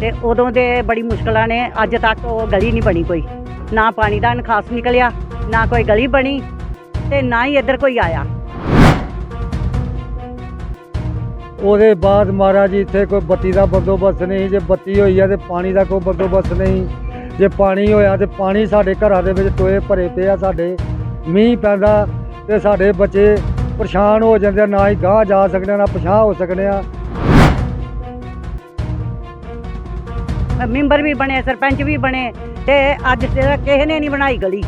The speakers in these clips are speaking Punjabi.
ਤੇ ਉਦੋਂ ਦੇ ਬੜੀ ਮੁਸ਼ਕਲਾਂ ਨੇ, ਅੱਜ ਤੱਕ ਉਹ ਗਲੀ ਨਹੀਂ ਬਣੀ ਕੋਈ। ਨਾ ਪਾਣੀ ਦਾ ਨਿਕਾਸ ਨਿਕਲਿਆ, ਨਾ ਕੋਈ ਗਲੀ ਬਣੀ ਤੇ ਨਾ ਹੀ ਇੱਧਰ ਕੋਈ ਆਇਆ। ਉਹਦੇ ਬਾਅਦ ਮਹਾਰਾਜ ਜੀ, ਇੱਥੇ ਕੋਈ ਬੱਤੀ ਦਾ ਬੰਦੋਬਸਤ ਨਹੀਂ, ਜੇ ਬੱਤੀ ਹੋਈ ਆ ਤੇ ਪਾਣੀ ਦਾ ਕੋਈ ਬੰਦੋਬਸਤ ਨਹੀਂ। ਜੇ ਪਾਣੀ ਹੋਇਆ ਤੇ ਪਾਣੀ ਸਾਡੇ ਘਰਾਂ ਦੇ ਵਿੱਚ ਟੋਏ ਭਰੇ ਪਏ ਆ, ਸਾਡੇ ਮੀਂਹ ਪੈਂਦਾ ਤੇ ਸਾਡੇ ਬੱਚੇ ਪਰੇਸ਼ਾਨ ਹੋ ਜਾਂਦੇ ਆ, ਨਾ ਹੀ ਗਾਂਹ ਜਾ ਸਕਦੇ ਆ, ਨਾ ਪਛਾਹ ਹੋ ਸਕਦੇ ਆ। ਮੈਂਬਰ ਵੀ ਬਣੇ, ਸਰਪੰਚ ਵੀ ਬਣੇ ਤੇ ਅੱਜ ਤੱਕ ਕਿਸੇ ਨੇ ਨਹੀਂ ਬਣਾਈ ਗਲੀ।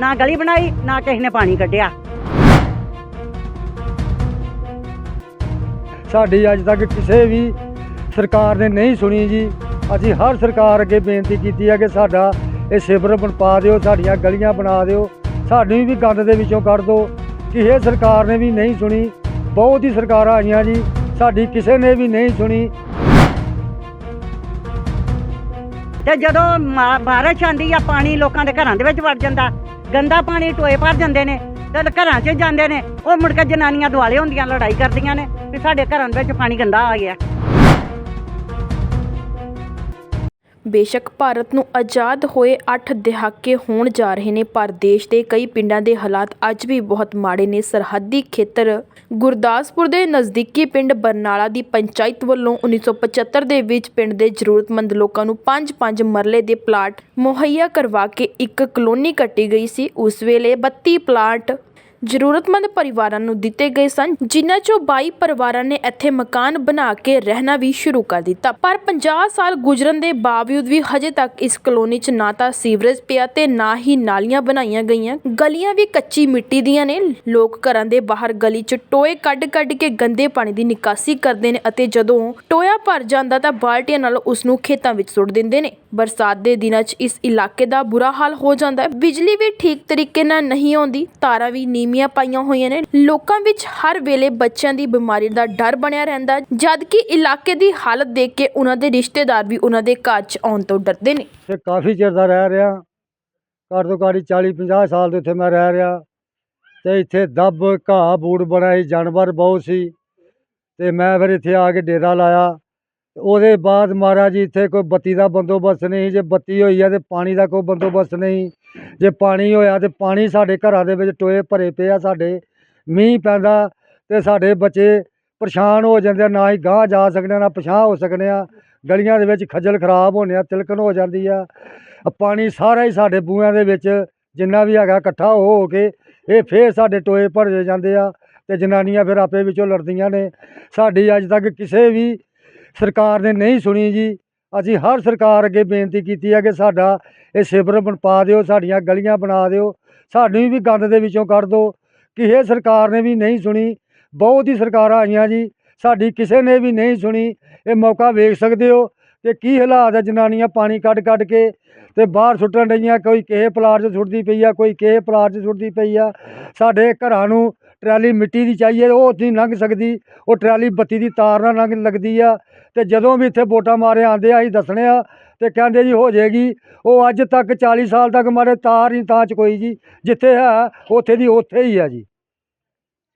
ਨਾ ਗਲੀ ਬਣਾਈ, ਨਾ ਕਿਸੇ ਨੇ ਪਾਣੀ ਕੱਢਿਆ। ਸਾਡੀ ਅੱਜ ਤੱਕ ਕਿਸੇ ਵੀ ਸਰਕਾਰ ਨੇ ਨਹੀਂ ਸੁਣੀ ਜੀ। ਅਸੀਂ ਹਰ ਸਰਕਾਰ ਅੱਗੇ ਬੇਨਤੀ ਕੀਤੀ ਹੈ ਕਿ ਸਾਡਾ ਇਹ ਸਿਵਰ ਬਣ ਪਾ ਦਿਓ, ਸਾਡੀਆਂ ਗਲੀਆਂ ਬਣਾ ਦਿਓ ਸਾਨੂੰ ਵੀ ਗੰਦ ਦੇ ਵਿੱਚੋਂ ਕੱਢ ਦਿਓ। ਕਿਸੇ ਸਰਕਾਰ ਨੇ ਵੀ ਨਹੀਂ ਸੁਣੀ, ਬਹੁਤ ਹੀ ਸਰਕਾਰਾਂ ਆਈਆਂ ਜੀ। ਸਾਡੀ ਕਿਸੇ ਨੇ ਵੀ ਨਹੀਂ ਸੁਣੀ। ਤੇ ਜਦੋਂ ਮਾ- ਬਾਰਿਸ਼ ਆਂਦੀ ਆ, ਪਾਣੀ ਲੋਕਾਂ ਦੇ ਘਰਾਂ ਦੇ ਵਿੱਚ ਵੜ ਜਾਂਦਾ। ਗੰਦਾ ਪਾਣੀ ਟੋਏ ਭਰ ਜਾਂਦੇ ਨੇ ਤੇ ਘਰਾਂ 'ਚ ਜਾਂਦੇ ਨੇ। ਉਹ ਮੁੜ ਕੇ ਜਨਾਨੀਆਂ ਦੁਆਲੇ ਹੁੰਦੀਆਂ ਲੜਾਈ ਕਰਦੀਆਂ ਨੇ ਵੀ ਸਾਡੇ ਘਰਾਂ ਦੇ ਵਿੱਚ ਪਾਣੀ ਗੰਦਾ ਆ ਗਿਆ। ਬੇਸ਼ੱਕ ਭਾਰਤ ਨੂੰ ਆਜ਼ਾਦ ਹੋਏ ਅੱਠ ਦਹਾਕੇ ਹੋਣ ਜਾ ਰਹੇ ਨੇ, ਪਰ ਦੇਸ਼ ਦੇ ਕਈ ਪਿੰਡਾਂ ਦੇ ਹਾਲਾਤ ਅੱਜ ਵੀ ਬਹੁਤ ਮਾੜੇ ਨੇ। ਸਰਹੱਦੀ ਖੇਤਰ ਗੁਰਦਾਸਪੁਰ ਦੇ ਨਜ਼ਦੀਕੀ ਪਿੰਡ ਬਰਨਾਲਾ ਦੀ ਪੰਚਾਇਤ ਵੱਲੋਂ 1975 ਦੇ ਵਿੱਚ ਪਿੰਡ ਦੇ ਜ਼ਰੂਰਤਮੰਦ ਲੋਕਾਂ ਨੂੰ 5-5 ਮਰਲੇ ਦੇ ਪਲਾਟ ਮੁਹੱਈਆ ਕਰਵਾ ਕੇ ਇੱਕ ਕਲੋਨੀ ਕੱਟੀ ਗਈ ਸੀ। ਉਸ ਵੇਲੇ 32 ਪਲਾਟ ਜ਼ਰੂਰਤਮੰਦ ਪਰਿਵਾਰਾਂ ਨੂੰ ਦਿੱਤੇ ਗਏ ਸਨ, ਜਿਨ੍ਹਾਂ ਚੋਂ 22 ਪਰਿਵਾਰਾਂ ਨੇ ਇੱਥੇ ਮਕਾਨ ਬਣਾ ਕੇ ਰਹਿਣਾ ਵੀ ਸ਼ੁਰੂ ਕਰ ਦਿੱਤਾ। ਪਰ 50 ਸਾਲ ਗੁਜ਼ਰਨ ਦੇ ਬਾਵਜੂਦ ਵੀ ਹਜੇ ਤੱਕ ਇਸ ਕਲੋਨੀ 'ਚ ਨਾ ਤਾਂ ਸੀਵਰੇਜ ਪਿਆ ਤੇ ਨਾ ਹੀ ਨਾਲੀਆਂ ਬਣਾਈਆਂ ਗਈਆਂ। ਗਲੀਆਂ ਵੀ ਕੱਚੀ ਮਿੱਟੀ ਦੀਆਂ ਨੇ। ਲੋਕ ਘਰਾਂ ਦੇ ਬਾਹਰ ਗਲੀ 'ਚ ਟੋਏ ਕੱਢ-ਕੱਢ ਕੇ ਗੰਦੇ ਪਾਣੀ ਦੀ ਨਿਕਾਸੀ ਕਰਦੇ ਨੇ ਅਤੇ ਜਦੋਂ ਟੋਇਆ ਭਰ ਜਾਂਦਾ ਤਾਂ ਬਾਲਟੀਆਂ ਨਾਲ ਉਸ ਨੂੰ ਖੇਤਾਂ ਵਿੱਚ ਸੁੱਟ ਦਿੰਦੇ ਨੇ। ਬਰਸਾਤ ਦੇ ਦਿਨਾਂ 'ਚ ਇਸ ਇਲਾਕੇ ਦਾ ਬੁਰਾ ਹਾਲ ਹੋ ਜਾਂਦਾ ਹੈ। ਬਿਜਲੀ ਵੀ ਠੀਕ ਤਰੀਕੇ ਨਾਲ ਨਹੀਂ ਆਉਂਦੀ, ਤਾਰਾਂ ਵੀ ਨੀਵੀਆਂ ਪਾਈਆਂ ਹੋਈਆਂ ਨੇ, ਲੋਕਾਂ ਵਿੱਚ ਹਰ ਵੇਲੇ ਬੱਚਿਆਂ ਦੀ ਬਿਮਾਰੀ ਦਾ ਡਰ ਬਣਿਆ ਰਹਿੰਦਾ ਜਦ ਕਿ ਇਲਾਕੇ ਦੀ ਹਾਲਤ ਦੇਖ ਕੇ ਉਹਨਾਂ ਦੇ ਰਿਸ਼ਤੇਦਾਰ ਵੀ ਉਹਨਾਂ ਦੇ ਘਰ 'ਚ ਆਉਣ ਤੋਂ ਡਰਦੇ ਨੇ। ਤੇ ਕਾਫੀ ਚਿਰ ਦਾ ਰਹਿ ਰਿਹਾ ਘੱਟ ਤੋਂ ਘੱਟ 40 50 ਸਾਲ ਦੇ ਇੱਥੇ ਮੈਂ ਰਹਿ ਰਿਹਾ, ਤੇ ਇੱਥੇ ਦੱਬ, ਘਾਹ ਬੂੜ ਬਣਾਈ ਜਾਨਵਰ ਬਹੁਤ ਸੀ, ਤੇ ਮੈਂ ਫਿਰ ਇੱਥੇ ਆ ਕੇ ਡੇਰਾ ਲਾਇਆ ਉਹਦੇ ਬਾਅਦ ਮਹਾਰਾਜ ਇੱਥੇ ਕੋਈ ਬੱਤੀ ਦਾ ਬੰਦੋਬਸਤ ਨਹੀਂ, ਜੇ ਬੱਤੀ ਹੋਈ ਆ ਤੇ ਪਾਣੀ ਦਾ ਕੋਈ ਬੰਦੋਬਸਤ ਨਹੀਂ। ਜੇ ਪਾਣੀ ਹੋਇਆ ਤੇ ਪਾਣੀ ਸਾਡੇ ਘਰਾਂ ਦੇ ਵਿੱਚ ਟੋਏ ਭਰੇ ਪਏ ਆ ਸਾਡੇ। ਮੀਂਹ ਪੈਂਦਾ ਤੇ ਸਾਡੇ ਬੱਚੇ ਪਰੇਸ਼ਾਨ ਹੋ ਜਾਂਦੇ ਆ, ਨਾ ਹੀ ਗਾਂਹ ਜਾ ਸਕਦੇ ਆ, ਨਾ ਪਛਾਹ ਹੋ ਸਕਦੇ ਆ। ਗਲੀਆਂ ਦੇ ਵਿੱਚ ਖੱਜਲ ਖਰਾਬ ਹੋਣੇ ਆ, ਤਿਲਕਣ ਹੋ ਜਾਂਦੀ ਆ ਪਾਣੀ ਸਾਰਾ ਹੀ ਸਾਡੇ ਬੂਹਿਆਂ ਦੇ ਵਿੱਚ, ਜਿੰਨਾ ਵੀ ਹੈਗਾ ਇਕੱਠਾ ਹੋ ਹੋ ਕੇ ਇਹ ਫੇਰ ਸਾਡੇ ਟੋਏ ਭਰੇ ਜਾਂਦੇ ਆ ਤੇ ਜਨਾਨੀਆਂ ਫਿਰ ਆਪੇ ਵਿੱਚੋਂ ਲੜਦੀਆਂ ਨੇ। ਸਾਡੀ ਅੱਜ ਤੱਕ ਕਿਸੇ ਵੀ ਸਰਕਾਰ ਨੇ ਨਹੀਂ ਸੁਣੀ ਜੀ। ਅਸੀਂ ਹਰ ਸਰਕਾਰ ਅੱਗੇ ਬੇਨਤੀ ਕੀਤੀ ਹੈ ਕਿ ਸਾਡਾ ਇਹ ਸਿਵਰ ਬਣ ਪਾ ਦਿਓ, ਸਾਡੀਆਂ ਗਲੀਆਂ ਬਣਾ ਦਿਓ ਸਾਨੂੰ ਵੀ ਗੰਦ ਦੇ ਵਿੱਚੋਂ ਕੱਢ ਦਿਓ ਕਿਸੇ ਸਰਕਾਰ ਨੇ ਵੀ ਨਹੀਂ ਸੁਣੀ, ਬਹੁਤ ਹੀ ਸਰਕਾਰਾਂ ਆਈਆਂ ਜੀ। ਸਾਡੀ ਕਿਸੇ ਨੇ ਵੀ ਨਹੀਂ ਸੁਣੀ, ਇਹ ਮੌਕਾ ਵੇਖ ਸਕਦੇ ਹੋ। ਕਿ ਕੀ ਹਾਲਾਤ ਹੈ ਜਨਾਨੀਆਂ ਪਾਣੀ ਕੱਢ ਕੱਢ ਕੇ ਤੇ ਬਾਹਰ ਸੁੱਟਣ ਡਈਆਂ, ਕੋਈ ਕਿਸੇ ਪਲਾਟ 'ਚ ਸੁੱਟਦੀ ਪਈ ਆ, ਕੋਈ ਕਿਸੇ ਪਲਾਟ 'ਚ ਸੁੱਟਦੀ ਪਈ ਆ। ਸਾਡੇ ਘਰਾਂ ਨੂੰ ਟਰਾਲੀ ਮਿੱਟੀ ਦੀ ਚਾਹੀਏ, ਉਹ ਨਹੀਂ ਲੰਘ ਸਕਦੀ, ਉਹ ਟਰਾਲੀ ਬੱਤੀ ਦੀ ਤਾਰ ਨਾਲ ਲੰਘ ਲੱਗਦੀ ਆ। ਤੇ ਜਦੋਂ ਵੀ ਇੱਥੇ ਵੋਟਾਂ ਮਾਰੇ ਆਉਂਦੇ ਆ, ਅਸੀਂ ਦੱਸਣੇ ਆ ਤੇ ਕਹਿੰਦੇ ਜੀ ਹੋ ਜਾਏਗੀ। ਉਹ ਅੱਜ ਤੱਕ 40 ਸਾਲ ਤੱਕ ਮਾਰੇ, ਤਾਰ ਨਹੀਂ, ਤਾਂ ਚ ਕੋਈ ਜੀ, ਜਿੱਥੇ ਹੈ, ਉੱਥੇ ਦੀ ਉੱਥੇ ਹੀ ਆ ਜੀ।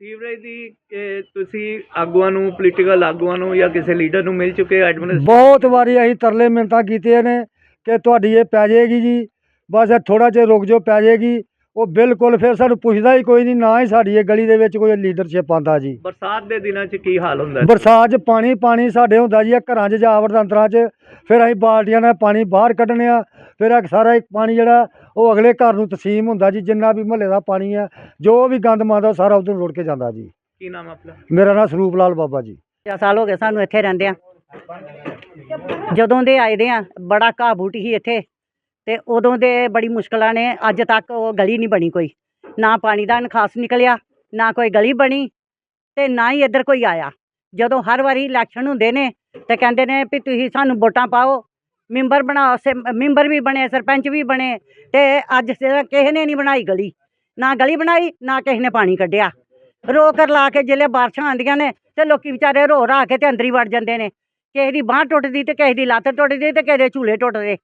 ਸੀਵਰੇਜ ਦੀ ਇਹ ਤੁਸੀਂ ਆਗੂਆਂ ਨੂੰ ਪੋਲੀਟੀਕਲ ਆਗੂਆਂ ਨੂੰ ਜਾਂ ਕਿਸੇ ਲੀਡਰ ਨੂੰ ਮਿਲ ਚੁੱਕੇ ਐਡਮਿਨਿਸਟ੍ਰੇਸ਼ਨ ਬਹੁਤ ਵਾਰੀ ਅਸੀਂ ਤਰਲੇ ਮਿੰਨਤਾਂ ਕੀਤੀਆਂ ਨੇ ਕਿ ਤੁਹਾਡੀ ਇਹ ਪੈ ਜਾਏਗੀ ਜੀ, ਬਸ ਇਹ ਥੋੜਾ ਜਿਹਾ ਰੁਕ ਜਾਓ, ਪੈ ਜਾਏਗੀ। ਉਹ ਬਿਲਕੁਲ ਫਿਰ ਸਾਨੂੰ ਪੁੱਛਦਾ ਹੀ ਕੋਈ ਨਹੀਂ ਨਾ ਹੀ ਸਾਡੀ ਇਹ ਗਲੀ ਦੇ ਵਿੱਚ ਕੋਈ ਲੀਡਰਸ਼ਿਪ ਆਂਦਾ ਜੀ। ਬਰਸਾਤ ਦੇ ਦਿਨਾਂ 'ਚ ਕੀ ਹਾਲ ਹੁੰਦਾ ਹੈ? ਬਰਸਾਤ 'ਚ ਪਾਣੀ ਪਾਣੀ ਸਾਡੇ ਹੁੰਦਾ ਜੀ ਇਹ ਘਰਾਂ 'ਚ ਜਾਵੜ ਅੰਦਰਾਂ 'ਚ। ਫਿਰ ਅਸੀਂ ਬਾਲਟੀਆਂ ਨਾਲ ਪਾਣੀ ਬਾਹਰ ਕੱਢਣੇ ਆ ਫਿਰ ਇਹ ਸਾਰਾ ਇਹ ਪਾਣੀ ਜਿਹੜਾ ਉਹ ਅਗਲੇ ਘਰ ਨੂੰ ਤਸੀਮ ਹੁੰਦਾ ਜੀ ਜਿੰਨਾ ਵੀ ਮਹੱਲੇ ਦਾ ਪਾਣੀ ਆ ਜੋ ਵੀ ਗੰਦ ਮੰਦਾ ਸਾਰਾ ਉਧਰ ਰੁੜ ਕੇ ਜਾਂਦਾ ਜੀ। ਕੀ ਨਾਮ ਹੈ ਆਪਣਾ? ਮੇਰਾ ਨਾਮ ਸਰੂਪ ਲਾਲ ਬਾਬਾ ਜੀ। 50 ਸਾਲ ਹੋ ਗਏ ਸਾਨੂੰ ਇੱਥੇ ਰਹਿੰਦੇ ਆ ਜਦੋਂ ਦੇ ਆਏ ਦੇ ਆ ਬੜਾ ਘਾਹ ਬੂਟੀ ਸੀ ਇੱਥੇ। ਤੇ ਉਦੋਂ ਦੇ ਬੜੀ ਮੁਸ਼ਕਲਾਂ ਨੇ, ਅੱਜ ਤੱਕ ਉਹ ਗਲੀ ਨਹੀਂ ਬਣੀ ਕੋਈ। ਨਾ ਪਾਣੀ ਦਾ ਨਿਕਾਸ ਨਿਕਲਿਆ, ਨਾ ਕੋਈ ਗਲੀ ਬਣੀ ਤੇ ਨਾ ਹੀ ਇੱਧਰ ਕੋਈ ਆਇਆ। ਜਦੋਂ ਹਰ ਵਾਰੀ ਇਲੈਕਸ਼ਨ ਹੁੰਦੇ ਨੇ ਤੇ ਕਹਿੰਦੇ ਨੇ ਵੀ ਤੁਸੀਂ ਸਾਨੂੰ ਵੋਟਾਂ ਪਾਓ, ਮੈਂਬਰ ਬਣਾਓ ਸੇ, ਮੈਂਬਰ ਵੀ ਬਣੇ, ਸਰਪੰਚ ਵੀ ਬਣੇ ਤੇ ਅੱਜ ਕਿਸੇ ਨੇ ਨਹੀਂ ਬਣਾਈ ਗਲੀ। ਨਾ ਗਲੀ ਬਣਾਈ, ਨਾ ਕਿਸੇ ਨੇ ਪਾਣੀ ਕੱਢਿਆ। ਰੋ ਕਰ ਲਾ ਕੇ ਜਿਹੜੇ ਬਾਰਿਸ਼ਾਂ ਆਉਂਦੀਆਂ ਨੇ ਤੇ ਲੋਕੀ ਵਿਚਾਰੇ ਰੋ ਰਾ ਕੇ ਤੇ ਅੰਦਰ ਹੀ ਵੜ ਜਾਂਦੇ ਨੇ। ਕਿਸੇ ਦੀ ਬਾਂਹ ਟੁੱਟਦੀ ਤੇ ਕਿਸੇ ਦੀ ਲੱਤ ਟੁੱਟਦੀ ਤੇ ਕਿਸੇ ਦੇ ਝੂਲੇ ਟੁੱਟਦੇ।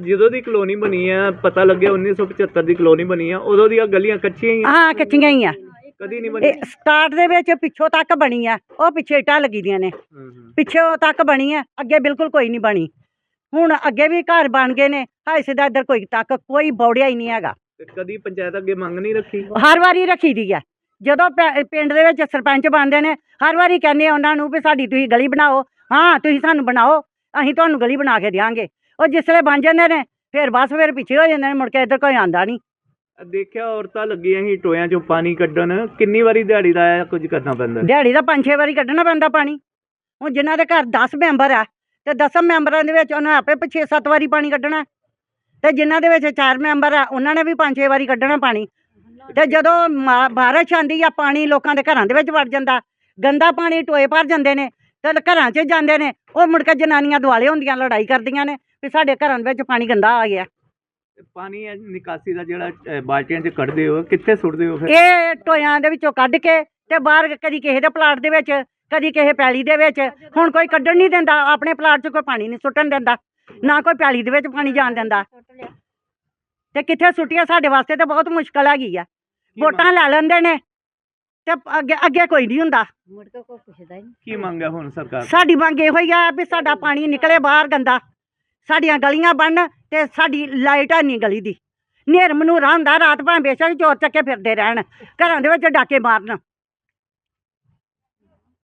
ਜਦੋਂ ਦੀ ਕਲੋਨੀ ਬਣੀ ਹੈ ਪਤਾ ਲੱਗਿਆ 1975 ਦੀ ਕਲੋਨੀ ਬਣੀ ਆ ਉਦੋਂ ਦੀਆਂ ਗਲੀਆਂ ਕੱਚੀਆਂ ਹੀ ਆ। ਹਾਂ ਕੱਚੀਆਂ ਹੀ ਆ। ਕਦੀ ਨਹੀਂ ਬਣੀ। ਇਹ ਸਟਾਰਟ ਦੇ ਵਿੱਚ ਪਿੱਛੋਂ ਤੱਕ ਬਣੀ ਆ ਉਹ ਪਿੱਛੇ ਇੱਟਾਂ ਲੱਗੀ ਦੀਆਂ ਨੇ। ਹੂੰ, ਹੂੰ। ਪਿੱਛੋਂ ਤੱਕ ਬਣੀ ਆ ਅੱਗੇ ਬਿਲਕੁਲ ਕੋਈ ਨਹੀਂ ਬਣੀ। ਹੁਣ ਅੱਗੇ ਵੀ ਘਰ ਬਣ ਗਏ ਨੇ ਹਾਏ ਸਿੱਧਾ ਇੱਧਰ ਕੋਈ ਤੱਕ ਕੋਈ ਬੌੜਿਆ ਹੀ ਨਹੀਂ ਹੈਗਾ। ਤੇ ਕਦੀ ਪੰਚਾਇਤ ਅੱਗੇ ਮੰਗ ਨਹੀਂ ਰੱਖੀ? ਹਰ ਵਾਰੀ ਰੱਖੀ ਦੀ ਹੈ ਜਦੋਂ ਪੈ- ਪਿੰਡ ਦੇ ਵਿੱਚ ਸਰਪੰਚ ਬਣਦੇ ਨੇ ਹਰ ਵਾਰੀ ਕਹਿੰਦੇ ਆ ਉਹਨਾਂ ਨੂੰ ਵੀ ਸਾਡੀ ਤੁਸੀਂ ਗਲੀ ਬਣਾਓ। ਹਾਂ ਤੁਸੀਂ ਸਾਨੂੰ ਬਣਾਓ ਅਸੀਂ ਤੁਹਾਨੂੰ ਗਲੀ ਬਣਾ ਕੇ ਦਿਆਂਗੇ। ਉਹ ਜਿਸ ਵੇਲੇ ਬਣ ਜਾਂਦੇ ਨੇ ਫਿਰ ਬਸ ਫਿਰ ਪਿੱਛੇ ਹੋ ਜਾਂਦੇ ਨੇ ਮੁੜ ਕੇ ਇੱਧਰ ਕੋਈ ਆਂਦਾ ਨਹੀਂ ਦੇਖਿਆ ਔਰਤਾਂ ਲੱਗੀਆਂ ਸੀ ਟੋਇਆਂ ਚੋਂ ਪਾਣੀ ਕੱਢਣ ਕਿੰਨੀ ਵਾਰੀ ਦਿਹਾੜੀ ਦਾ ਕੁਝ ਕਰਨਾ ਪੈਂਦਾ? ਦਿਹਾੜੀ ਦਾ ਪੰਜ ਛੇ ਵਾਰੀ ਕੱਢਣਾ ਪੈਂਦਾ ਪਾਣੀ। ਹੁਣ ਜਿਨ੍ਹਾਂ ਦੇ ਘਰ 10 ਮੈਂਬਰ ਆ ਤੇ 10 ਮੈਂਬਰਾਂ ਦੇ ਵਿੱਚ ਉਹਨਾਂ ਆਪੇ 6-7 ਵਾਰੀ ਪਾਣੀ ਕੱਢਣਾ। ਤੇ ਜਿਨ੍ਹਾਂ ਦੇ ਵਿੱਚ 4 ਮੈਂਬਰ ਆ ਉਹਨਾਂ ਨੇ ਵੀ ਪੰਜ ਛੇ ਵਾਰੀ ਕੱਢਣਾ ਪਾਣੀ। ਤੇ ਜਦੋਂ ਬਾਰਿਸ਼ ਆਂਦੀ ਆ ਪਾਣੀ ਲੋਕਾਂ ਦੇ ਘਰਾਂ ਦੇ ਵਿੱਚ ਵੜ ਜਾਂਦਾ। ਗੰਦਾ ਪਾਣੀ ਟੋਏ ਭਰ ਜਾਂਦੇ ਨੇ ਤੇ ਘਰਾਂ 'ਚ ਜਾਂਦੇ ਨੇ ਉਹ ਮੁੜ ਕੇ ਜਨਾਨੀਆਂ ਦੁਆਲੇ ਹੁੰਦੀਆਂ ਲੜਾਈ ਕਰਦੀਆਂ ਨੇ। ਵੀ ਸਾਡੇ ਘਰਾਂ ਦੇ ਵਿੱਚ ਪਾਣੀ ਗੰਦਾ ਆ ਗਿਆ। ਪਾਣੀ ਇਹ ਨਿਕਾਸੀ ਦਾ ਜਿਹੜਾ ਅਹ, ਬਾਲਟੀਆਂ 'ਚ ਕੱਢਦੇ ਹੋ ਕਿੱਥੇ ਸੁੱਟਦੇ ਹੋ ਫਿਰ? ਇਹ ਟੋਇਆਂ ਦੇ ਵਿੱਚੋਂ ਕੱਢ ਕੇ ਤੇ ਬਾਹਰ ਕਦੀ ਕਿਸੇ ਦੇ ਪਲਾਟ ਦੇ ਵਿੱਚ ਕਦੀ ਕਿਸੇ ਪੈਲੀ ਦੇ ਵਿੱਚ ਹੁਣ ਕੋਈ ਕੱਢਣ ਨਹੀਂ ਦਿੰਦਾ ਆਪਣੇ ਪਲਾਟ 'ਚ ਕੋਈ ਪਾਣੀ ਨਹੀਂ ਸੁੱਟਣ ਦਿੰਦਾ ਨਾ ਕੋਈ ਪੈਲੀ ਦੇ ਵਿੱਚ ਪਾਣੀ ਜਾਣ ਦਿੰਦਾ। ਤੇ ਕਿੱਥੇ ਸੁੱਟੀਆਂ ਸਾਡੇ ਵਾਸਤੇ ਤੇ ਬਹੁਤ ਮੁਸ਼ਕਲ ਹੈਗੀ ਆ। ਕੀ ਮੰਗ- ਵੋਟਾਂ ਲੈ ਲੈਂਦੇ ਨੇ ਤੇ ਅੱਗੇ ਅੱਗੇ ਕੋਈ ਨਹੀਂ ਹੁੰਦਾ। ਕੀ ਮੰਗ ਹੈ ਹੁਣ ਸਰਕਾਰ? ਸਾਡੀ ਮੰਗ ਇਹੋ ਹੀ ਆ ਵੀ ਸਾਡਾ ਪਾਣੀ ਨਿਕਲੇ ਬਾਹਰ ਗੰਦਾ। ਸਾਡੀਆਂ ਗਲੀਆਂ ਬਣਨ ਤੇ ਸਾਡੀ ਲਾਈਟ ਹੈ ਨਹੀਂ ਗਲੀ ਦੀ। ਨੇਰ ਮਨੂਰਾ ਹੁੰਦਾ ਰਾਤ ਭਾਵੇਂ ਬੇਸ਼ੱਕ ਚੋਰ ਚੱਕੇ ਫਿਰਦੇ ਰਹਿਣ, ਘਰਾਂ ਦੇ ਵਿੱਚ ਡਾਕੇ ਮਾਰਨ।